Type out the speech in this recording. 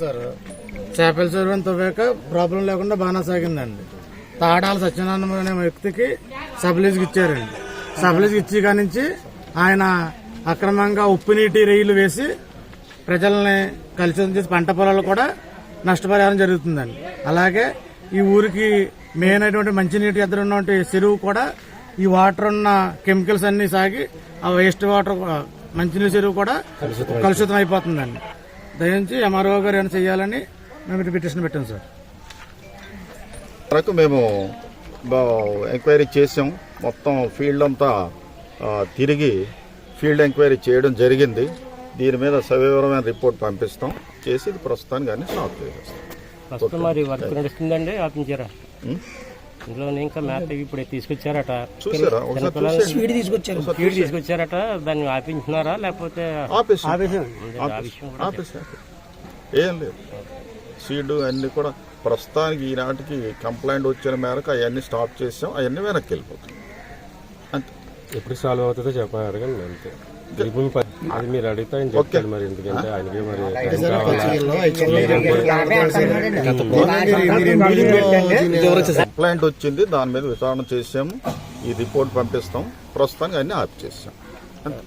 Sir. చేపల చెరువు తవ్వాక problem లేకుండా బాగానే సాగిందండి. తాడాల సత్యనారాయణ అనే వ్యక్తికి సబ్లీజ్కి ఇచ్చారండి. సబ్లీజ్కి ఇచ్చి కానించి ఆయన అక్రమంగా ఉప్పు నీటి రైలు వేసి ప్రజల్ని కలుషితం చేసి పంట పొలాలు కూడా నష్టపరిహారం జరుగుతుందండి. అలాగే ఈ ఊరికి మెయిన్ అయినటువంటి మంచినీటి ఎదురు ఉన్నటువంటి చెరువు కూడా ఈ వాటర్ ఉన్న కెమికల్స్ అన్ని సాగి ఆ వేస్ట్ వాటర్ మంచినీటి చెరువు కూడా కలుషితం అయిపోతుందండి దయించి ఎంఆర్ఓ గారు ఏమైనా చేయాలని మేము పిటిషన్ పెట్టాం సార్. వరకు మేము బా- ఎంక్వైరీ చేసాం. మొత్తం ఫీల్డ్ అంతా తిరిగి ఫీల్డ్ ఎంక్వైరీ చేయడం జరిగింది. దీని మీద సవివరమైన రిపోర్ట్ పంపిస్తాం. చేసి ఇది ప్రస్తుతానికి అన్ని స్టాప్ చేసేస్తాం. ఇందులో ఇంకా మేత ఇప్పుడు తీసుకొచ్చారట. చూసారా? ఒకసారి చూసేయండి. స్పీడ్ తీసుకొచ్చారట దాన్ని ఆపించున్నారా లేకపోతే ఏం లేదు. సీడ్ అన్ని కూడా ప్రస్తుతానికి ఈనాటికి కంప్లైంట్ వచ్చిన మేరకు అవన్నీ స్టాప్ చేసాం. అవన్నీ వెనక్కి వెళ్ళిపోతాం ఎప్పుడు సాల్వ్ అవుతుందో చెప్పారు కానీ అంతే. అది మీరు అడిగితే ఆయన చెప్తాడు మరి ఎందుకంటే ఆయనకి మరి కంప్లైంట్ వచ్చింది దాని మీద విచారణ చేసాము ఈ రిపోర్ట్ పంపిస్తాం. ప్రస్తుతానికి అన్ని ఆఫ్ చేసాం అంతే.